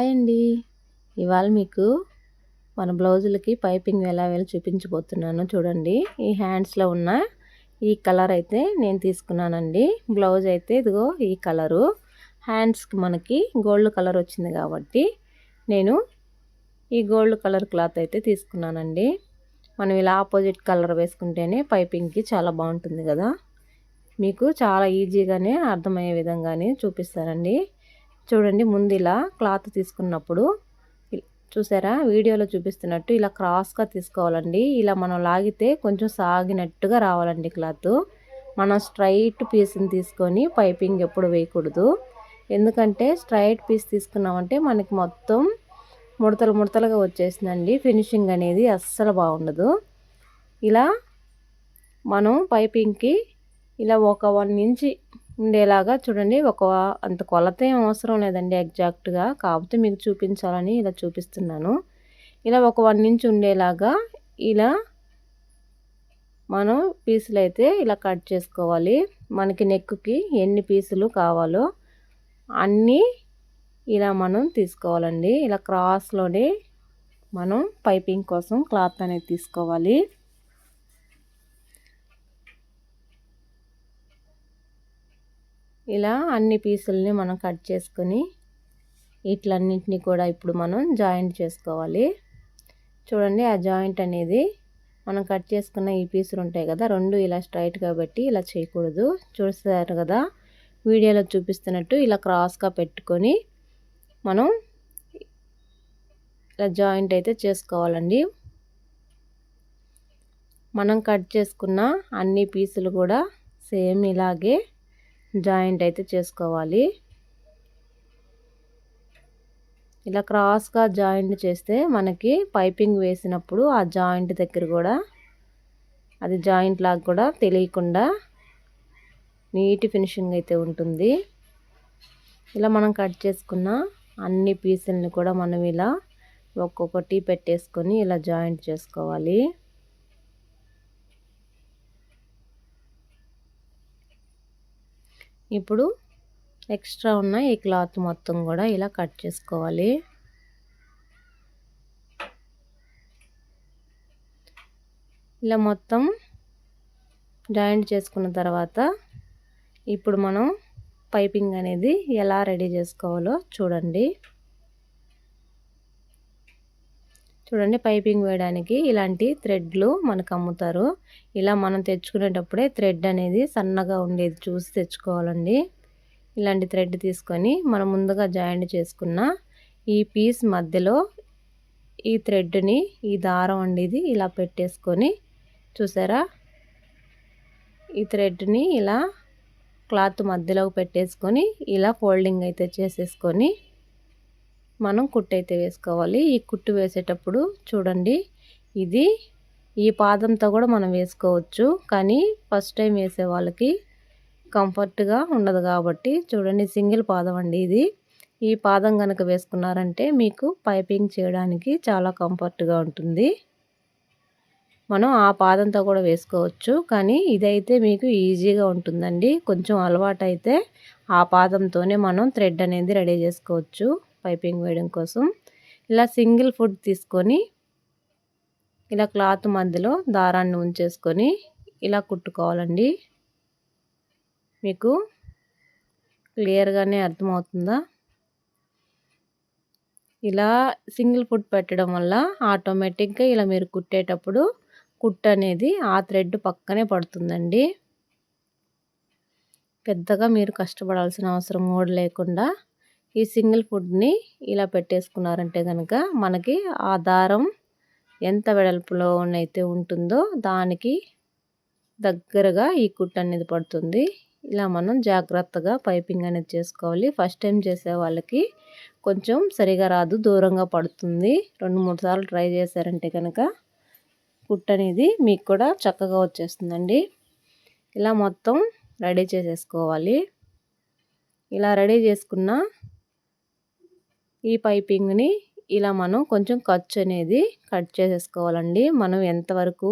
Hi అండి ఇవాళ మీకు మన బ్లౌజులకి పైపింగ్ ఎలా వెళ్ళి చూపించబోతున్నాను. చూడండి ఈ హ్యాండ్స్లో ఉన్న ఈ కలర్ అయితే నేను తీసుకున్నానండి. బ్లౌజ్ అయితే ఇదిగో ఈ కలరు. హ్యాండ్స్కి మనకి గోల్డ్ కలర్ వచ్చింది కాబట్టి నేను ఈ గోల్డ్ కలర్ క్లాత్ అయితే తీసుకున్నానండి. మనం ఇలా ఆపోజిట్ కలర్ వేసుకుంటేనే పైపింగ్కి చాలా బాగుంటుంది కదా. మీకు చాలా ఈజీగానే అర్థమయ్యే విధంగానే చూపిస్తానండి. చూడండి ముందు ఇలా క్లాత్ తీసుకున్నప్పుడు చూసారా? వీడియోలో చూపిస్తున్నట్టు ఇలా క్రాస్గా తీసుకోవాలండి. ఇలా మనం లాగితే కొంచెం సాగినట్టుగా రావాలండి క్లాత్. మనం స్ట్రైట్ పీస్ని తీసుకొని పైపింగ్ ఎప్పుడు వేయకూడదు. ఎందుకంటే స్ట్రైట్ పీస్ తీసుకున్నామంటే మనకి మొత్తం ముడతలు ముడతలుగా వచ్చేసిందండి. ఫినిషింగ్ అనేది అస్సలు బాగుండదు. ఇలా మనం పైపింగ్కి ఇలా ఒక వన్ ఇంచి ఉండేలాగా చూడండి. ఒక అంత కొలత ఏం అవసరం లేదండి ఎగ్జాక్ట్గా. కాకపోతే మీకు చూపించాలని ఇలా చూపిస్తున్నాను. ఇలా ఒక వన్ ఇంచ్ ఉండేలాగా ఇలా మనం పీసులు అయితే ఇలా కట్ చేసుకోవాలి. మనకి నెక్కుకి ఎన్ని పీసులు కావాలో అన్నీ ఇలా మనం తీసుకోవాలండి. ఇలా క్రాస్లోనే మనం పైపింగ్ కోసం క్లాత్ అనేది తీసుకోవాలి. ఇలా అన్ని పీసుల్ని మనం కట్ చేసుకొని వీటిలన్నింటినీ కూడా ఇప్పుడు మనం జాయింట్ చేసుకోవాలి. చూడండి ఆ జాయింట్ అనేది మనం కట్ చేసుకున్న ఈ పీసులు ఉంటాయి కదా రెండు ఇలా స్ట్రైట్గా కాబట్టి ఇలా చేయకూడదు. చూస్తారు కదా వీడియోలో చూపిస్తున్నట్టు ఇలా క్రాస్గా పెట్టుకొని మనం ఇలా జాయింట్ అయితే చేసుకోవాలండి. మనం కట్ చేసుకున్న అన్ని పీసులు కూడా సేమ్ ఇలాగే జాయింట్ అయితే చేసుకోవాలి. ఇలా క్రాస్గా జాయింట్ చేస్తే మనకి పైపింగ్ వేసినప్పుడు ఆ జాయింట్ దగ్గర కూడా అది జాయింట్ లాగా కూడా తెలియకుండా నీట్ ఫినిషింగ్ అయితే ఉంటుంది. ఇలా మనం కట్ చేసుకున్న అన్ని పీసులను కూడా మనం ఇలా ఒక్కొక్కటి పెట్టేసుకొని ఇలా జాయింట్ చేసుకోవాలి. ఇప్పుడు ఎక్స్ట్రా ఉన్న ఈ క్లాత్ మొత్తం కూడా ఇలా కట్ చేసుకోవాలి. ఇలా మొత్తం జాయింట్ చేసుకున్న తర్వాత ఇప్పుడు మనం పైపింగ్ అనేది ఎలా రెడీ చేసుకోవాలో చూడండి. చూడండి పైపింగ్ వేయడానికి ఇలాంటి థ్రెడ్లు మనకు అమ్ముతారు. ఇలా మనం తెచ్చుకునేటప్పుడే థ్రెడ్ అనేది సన్నగా ఉండేది చూసి తెచ్చుకోవాలండి. ఇలాంటి థ్రెడ్ తీసుకొని మనం ముందుగా జాయింట్ చేసుకున్న ఈ పీస్ మధ్యలో ఈ థ్రెడ్ని ఈ దారం అనేది ఇలా పెట్టేసుకొని చూసారా? ఈ థ్రెడ్ని ఇలా క్లాత్ మధ్యలోకి పెట్టేసుకొని ఇలా ఫోల్డింగ్ అయితే చేసేసుకొని మనం కుట్టు అయితే వేసుకోవాలి. ఈ కుట్టు వేసేటప్పుడు చూడండి ఇది ఈ పాదంతో కూడా మనం వేసుకోవచ్చు. కానీ ఫస్ట్ టైం వేసే వాళ్ళకి కంఫర్ట్గా ఉండదు కాబట్టి చూడండి సింగిల్ పాదం అండి ఇది. ఈ పాదం కనుక వేసుకున్నారంటే మీకు పైపింగ్ చేయడానికి చాలా కంఫర్ట్గా ఉంటుంది. మనం ఆ పాదంతో కూడా వేసుకోవచ్చు. కానీ ఇదైతే మీకు ఈజీగా ఉంటుందండి. కొంచెం అలవాటు అయితే ఆ పాదంతోనే మనం థ్రెడ్ అనేది రెడీ చేసుకోవచ్చు. పైపింగ్ వేయడం కోసం. ఇలా సింగిల్ ఫుడ్ తీసుకొని ఇలా క్లాత్ మధ్యలో దారాన్ని ఉంచేసుకొని ఇలా కుట్టుకోవాలండి. మీకు క్లియర్గానే అర్థమవుతుందా? ఇలా సింగిల్ ఫుడ్ పెట్టడం వల్ల ఆటోమేటిక్గా ఇలా మీరు కుట్టేటప్పుడు కుట్ అనేది ఆ థ్రెడ్ పక్కనే పడుతుందండి. పెద్దగా మీరు కష్టపడాల్సిన అవసరం కూడా లేకుండా ఈ సింగిల్ ఫుడ్ని ఇలా పెట్టేసుకున్నారంటే కనుక మనకి ఆ దారం ఎంత వెడల్పులో అయితే ఉంటుందో దానికి దగ్గరగా ఈ కుట్ అనేది పడుతుంది. ఇలా మనం జాగ్రత్తగా పైపింగ్ అనేది చేసుకోవాలి. ఫస్ట్ టైం చేసే వాళ్ళకి కొంచెం సరిగా రాదు దూరంగా పడుతుంది. రెండు మూడు సార్లు ట్రై చేశారంటే కనుక కుట్ అనేది మీకు కూడా చక్కగా వచ్చేస్తుందండి. ఇలా మొత్తం రెడీ చేసేసుకోవాలి. ఇలా రెడీ చేసుకున్న ఈ పైపింగ్ని ఇలా మనం కొంచెం ఖర్చు అనేది కట్ చేసేసుకోవాలండి. మనం ఎంతవరకు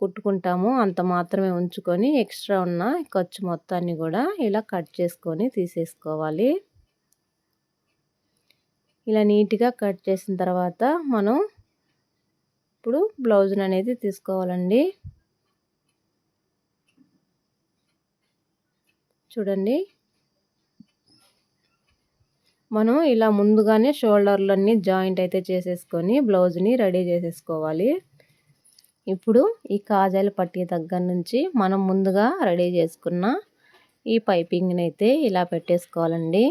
కుట్టుకుంటామో అంత మాత్రమే ఉంచుకొని ఎక్స్ట్రా ఉన్న ఖర్చు మొత్తాన్ని కూడా ఇలా కట్ చేసుకొని తీసేసుకోవాలి. ఇలా నీట్గా కట్ చేసిన తర్వాత మనం ఇప్పుడు బ్లౌజ్ని అనేది తీసుకోవాలండి. చూడండి. మనం ఇలా ముందుగానే షోల్డర్లన్నీ జాయింట్ అయితే చేసేసుకొని బ్లౌజ్ని రెడీ చేసేసుకోవాలి. ఇప్పుడు ఈ కాజాలు పట్టి దగ్గర నుంచి మనం ముందుగా రెడీ చేసుకున్న ఈ పైపింగ్ని అయితే ఇలా పెట్టేసుకోవాలండి.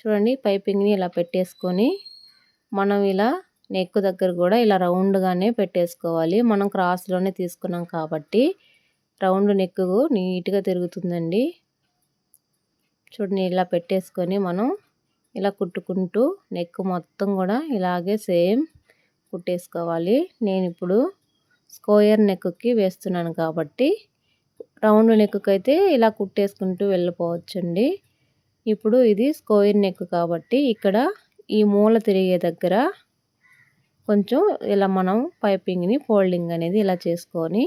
చూడండి పైపింగ్ని ఇలా పెట్టేసుకొని మనం ఇలా నెక్ దగ్గర కూడా ఇలా రౌండ్గానే పెట్టేసుకోవాలి. మనం క్రాస్లోనే తీసుకున్నాం కాబట్టి రౌండ్ నెక్ నీట్గా తిరుగుతుందండి. చూడండి ఇలా పెట్టేసుకొని మనం ఇలా కుట్టుకుంటూ నెక్ మొత్తం కూడా ఇలాగే సేమ్ కుట్టేసుకోవాలి. నేను ఇప్పుడు స్కోయర్ నెక్కి వేస్తున్నాను కాబట్టి రౌండ్ నెక్కి అయితే ఇలా కుట్టేసుకుంటూ వెళ్ళిపోవచ్చండి. ఇప్పుడు ఇది స్కోయర్ నెక్ కాబట్టి ఇక్కడ ఈ మూల తిరిగే దగ్గర కొంచెం ఇలా మనం పైపింగ్ని ఫోల్డింగ్ అనేది ఇలా చేసుకొని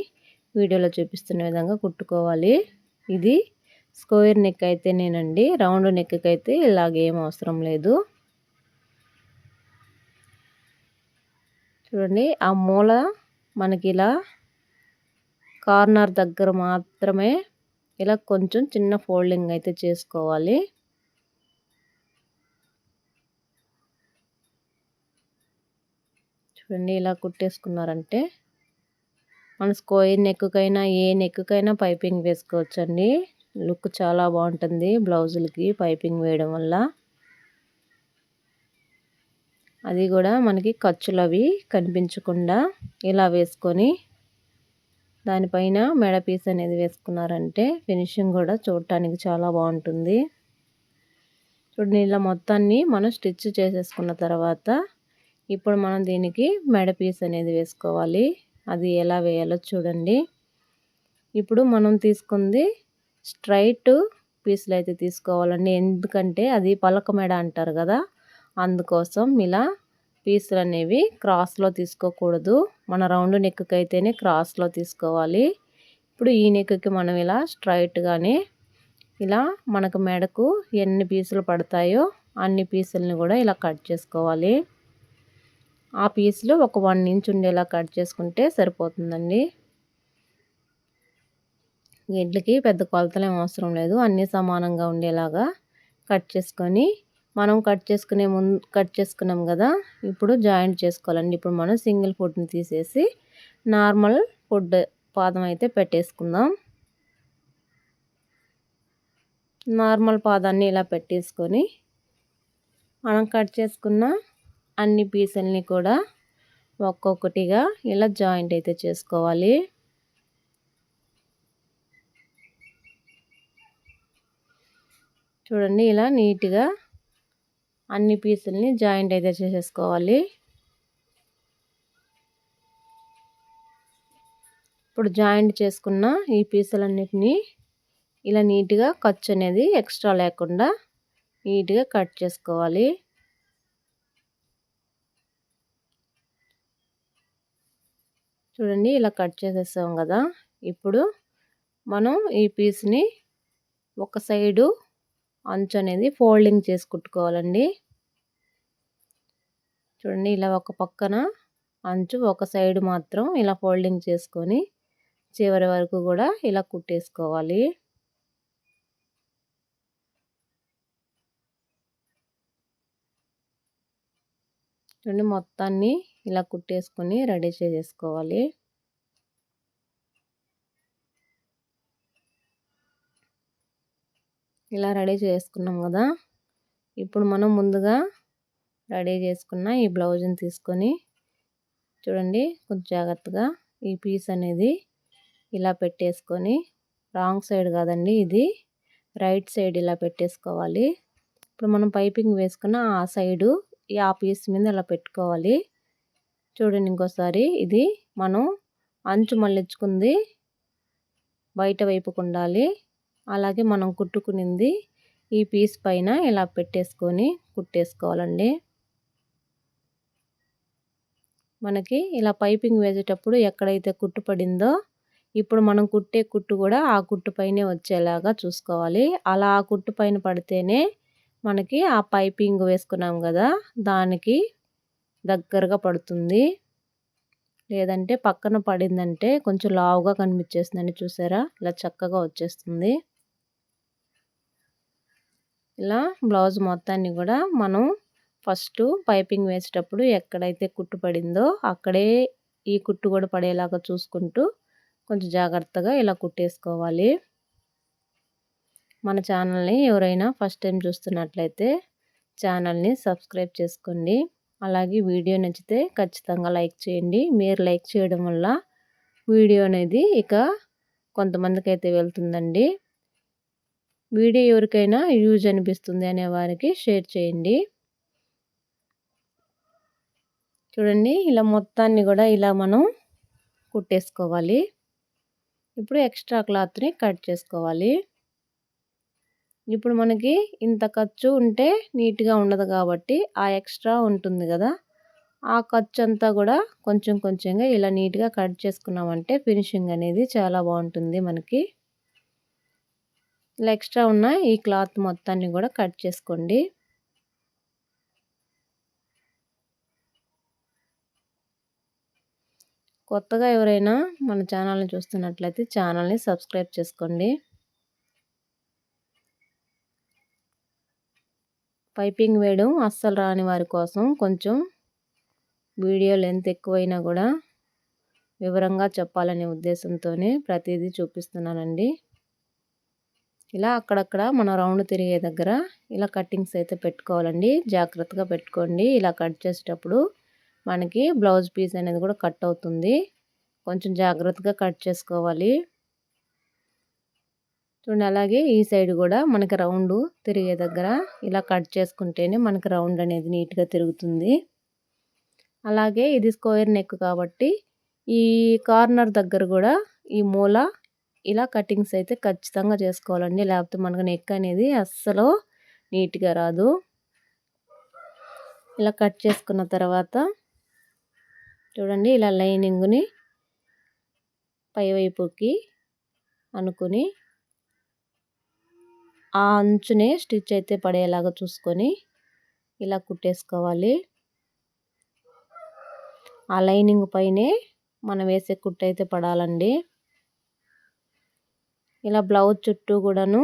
వీడియోలో చూపిస్తున్న విధంగా కుట్టుకోవాలి. ఇది స్క్వేర్ నెక్ అయితే నేనండి రౌండ్ నెక్కి అయితే ఇలాగేం అవసరం లేదు. చూడండి ఆ మూల మనకి ఇలా కార్నర్ దగ్గర మాత్రమే ఇలా కొంచెం చిన్న ఫోల్డింగ్ అయితే చేసుకోవాలి. చూడండి ఇలా కుట్టేసుకున్నారంటే మన స్కోయిర్ నెక్కుకైనా ఏ నెక్కుకైనా పైపింగ్ వేసుకోవచ్చండి. లుక్ చాలా బాగుంటుంది బ్లౌజులకి పైపింగ్ వేయడం వల్ల. అది కూడా మనకి ఖర్చులు అవి కనిపించకుండా ఇలా వేసుకొని దానిపైన మెడ పీస్ అనేది వేసుకున్నారంటే ఫినిషింగ్ కూడా చూడటానికి చాలా బాగుంటుంది. చూడండి ఇలా మొత్తాన్ని మనం స్టిచ్ చేసేసుకున్న తర్వాత ఇప్పుడు మనం దీనికి మెడ పీస్ అనేది వేసుకోవాలి. అది ఎలా వేయాలో చూడండి. ఇప్పుడు మనం తీసుకుంది స్ట్రైట్ పీసులు అయితే తీసుకోవాలండి. ఎందుకంటే అది పలక మెడ అంటారు కదా అందుకోసం ఇలా పీసులు అనేవి క్రాస్లో తీసుకోకూడదు. మన రౌండ్ నెక్కి అయితేనే క్రాస్లో తీసుకోవాలి. ఇప్పుడు ఈ నెక్కి మనం ఇలా స్ట్రైట్గానే ఇలా మనకు మెడకు ఎన్ని పీసులు పడతాయో అన్ని పీసులని కూడా ఇలా కట్ చేసుకోవాలి. ఆ పీసులు ఒక వన్ ఇంచ్ ఉండేలా కట్ చేసుకుంటే సరిపోతుందండి. గిడ్లకి పెద్ద కొలతలేం అవసరం లేదు. అన్నీ సమానంగా ఉండేలాగా కట్ చేసుకొని మనం కట్ చేసుకునే ముందు కట్ చేసుకున్నాం కదా ఇప్పుడు జాయింట్ చేసుకోవాలండి. ఇప్పుడు మనం సింగిల్ ఫుడ్ని తీసేసి నార్మల్ ఫుడ్ పాదం అయితే పెట్టేసుకుందాం. నార్మల్ పాదాన్ని ఇలా పెట్టేసుకొని మనం కట్ చేసుకున్న అన్ని పీసుల్ని కూడా ఒక్కొక్కటిగా ఇలా జాయింట్ అయితే చేసుకోవాలి. చూడండి ఇలా నీట్గా అన్ని పీసుల్ని జాయింట్ అయితే చేసేసుకోవాలి. ఇప్పుడు జాయింట్ చేసుకున్న ఈ పీసులన్నిటినీ ఇలా నీట్గా ఖర్చు అనేది ఎక్స్ట్రా లేకుండా నీట్గా కట్ చేసుకోవాలి. చూడండి ఇలా కట్ చేసేసాం కదా. ఇప్పుడు మనం ఈ పీస్ని ఒక సైడు అంచు అనేది ఫోల్డింగ్ చేసి కుట్టుకోవాలండి. చూడండి ఇలా ఒక పక్కన అంచు ఒక సైడ్ మాత్రం ఇలా ఫోల్డింగ్ చేసుకొని చివరి వరకు కూడా ఇలా కుట్టేసుకోవాలి. చూడండి మొత్తాన్ని ఇలా కుట్టేసుకొని రెడీ చేసేసుకోవాలి. ఇలా రెడీ చేసుకున్నాం కదా. ఇప్పుడు మనం ముందుగా రెడీ చేసుకున్న ఈ బ్లౌజ్ని తీసుకొని చూడండి కొంచెం జాగ్రత్తగా ఈ పీస్ అనేది ఇలా పెట్టేసుకొని రాంగ్ సైడ్ కాదండి ఇది. రైట్ సైడ్ ఇలా పెట్టేసుకోవాలి. ఇప్పుడు మనం పైపింగ్ వేసుకున్న ఆ సైడు ఈ ఆ పీస్ మీద ఇలా పెట్టుకోవాలి. చూడండి ఇంకోసారి ఇది మనం అంచు మళ్ళించుకుంది బయట వైపుకు ఉండాలి. అలాగే మనం కుట్టుకునింది ఈ పీస్ పైన ఇలా పెట్టేసుకొని కుట్టేసుకోవాలండి. మనకి ఇలా పైపింగ్ వేసేటప్పుడు ఎక్కడైతే కుట్టు పడిందో ఇప్పుడు మనం కుట్టే కుట్టు కూడా ఆ కుట్టు పైనే వచ్చేలాగా చూసుకోవాలి. అలా ఆ కుట్టు పైన పడితేనే మనకి ఆ పైపింగ్ వేసుకున్నాం కదా దానికి దగ్గరగా పడుతుంది. లేదంటే పక్కన పడిందంటే కొంచెం లావుగా కనిపించేస్తుందండి చూసారా? ఇలా చక్కగా వచ్చేస్తుంది. ఇలా బ్లౌజ్ మొత్తాన్ని కూడా మనం ఫస్ట్ పైపింగ్ వేసేటప్పుడు ఎక్కడైతే కుట్టు పడిందో అక్కడే ఈ కుట్టు కూడా పడేలాగా చూసుకుంటూ కొంచెం జాగ్రత్తగా ఇలా కుట్టేసుకోవాలి. మన ఛానల్ని ఎవరైనా ఫస్ట్ టైం చూస్తున్నట్లయితే ఛానల్ని సబ్స్క్రైబ్ చేసుకోండి. అలాగే వీడియో నచ్చితే ఖచ్చితంగా లైక్ చేయండి. మీరు లైక్ చేయడం వల్ల వీడియో అనేది ఇక కొంతమందికి అయితే వెళ్తుందండి. వీడియో ఎవరికైనా యూజ్ అనిపిస్తుంది అనే వారికి షేర్ చేయండి. చూడండి ఇలా మొత్తాన్ని కూడా ఇలా మనం కుట్టేసుకోవాలి. ఇప్పుడు ఎక్స్ట్రా క్లాత్ని కట్ చేసుకోవాలి. ఇప్పుడు మనకి ఇంత ఖర్చు ఉంటే నీట్గా ఉండదు కాబట్టి ఆ ఎక్స్ట్రా ఉంటుంది కదా ఆ ఖర్చు అంతా కూడా కొంచెం కొంచెంగా ఇలా నీట్గా కట్ చేసుకున్నామంటే ఫినిషింగ్ అనేది చాలా బాగుంటుంది మనకి. ఇలా ఎక్స్ట్రా ఉన్న ఈ క్లాత్ మొత్తాన్ని కూడా కట్ చేసుకోండి. కొత్తగా ఎవరైనా మన ఛానల్ని చూస్తున్నట్లయితే ఛానల్ని సబ్స్క్రైబ్ చేసుకోండి. పైపింగ్ వేయడం అస్సలు రాని వారి కోసం కొంచెం వీడియో లెంత్ ఎక్కువైనా కూడా వివరంగా చెప్పాలనే ఉద్దేశంతోనే ప్రతిదీ చూపిస్తున్నానండి. ఇలా అక్కడక్కడ మన రౌండ్ తిరిగే దగ్గర ఇలా కట్టింగ్స్ అయితే పెట్టుకోవాలండి. జాగ్రత్తగా పెట్టుకోండి. ఇలా కట్ చేసేటప్పుడు మనకి బ్లౌజ్ పీస్ అనేది కూడా కట్ అవుతుంది. కొంచెం జాగ్రత్తగా కట్ చేసుకోవాలి. చూడండి అలాగే ఈ సైడ్ కూడా మనకి రౌండ్ తిరిగే దగ్గర ఇలా కట్ చేసుకుంటేనే మనకి రౌండ్ అనేది నీట్గా తిరుగుతుంది. అలాగే ఇది స్క్వేర్ నెక్ కాబట్టి ఈ కార్నర్ దగ్గర కూడా ఈ మూల ఇలా కటింగ్స్ అయితే ఖచ్చితంగా చేసుకోవాలండి. లేకపోతే మనకు నెక్ అనేది అస్సలు నీట్గా రాదు. ఇలా కట్ చేసుకున్న తర్వాత చూడండి ఇలా లైనింగ్ని పైవైపుకి అనుకుని ఆ అంచునే స్టిచ్ అయితే పడేలాగా చూసుకొని ఇలా కుట్టేసుకోవాలి. ఆ లైనింగ్ పైనే మనం వేసే కుట్టు అయితే పడాలండి. ఇలా బ్లౌజ్ చుట్టూ కూడాను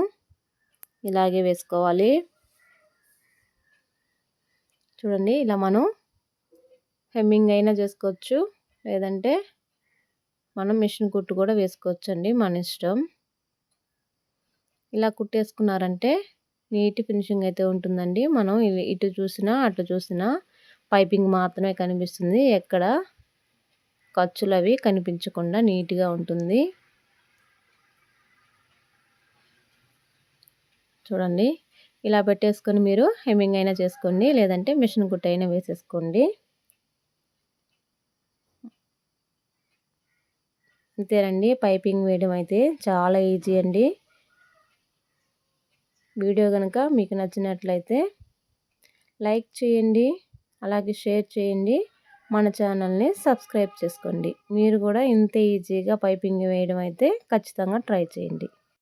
ఇలాగే వేసుకోవాలి. చూడండి ఇలా మనం హెమ్మింగ్ అయినా చేసుకోవచ్చు. లేదంటే మనం మిషన్ కుట్టు కూడా వేసుకోవచ్చు అండి మన ఇష్టం. ఇలా కుట్టేసుకున్నారంటే నీట్ ఫినిషింగ్ అయితే ఉంటుందండి. మనం ఇటు చూసినా అటు చూసినా పైపింగ్ మాత్రమే కనిపిస్తుంది. ఎక్కడ ఖర్చులు అవి కనిపించకుండా నీట్గా ఉంటుంది. చూడండి. ఇలా పెట్టేసుకొని మీరు హెమ్మింగ్ అయినా చేసుకోండి. లేదంటే మిషన్ గుట్ట అయినా వేసేసుకోండి. అంతేనండి. పైపింగ్ వేయడం అయితే చాలా ఈజీ అండి. వీడియో కనుక మీకు నచ్చినట్లయితే లైక్ చేయండి. అలాగే షేర్ చేయండి. మన ఛానల్ని సబ్స్క్రైబ్ చేసుకోండి. మీరు కూడా ఇంత ఈజీగా పైపింగ్ వేయడం అయితే ఖచ్చితంగా ట్రై చేయండి.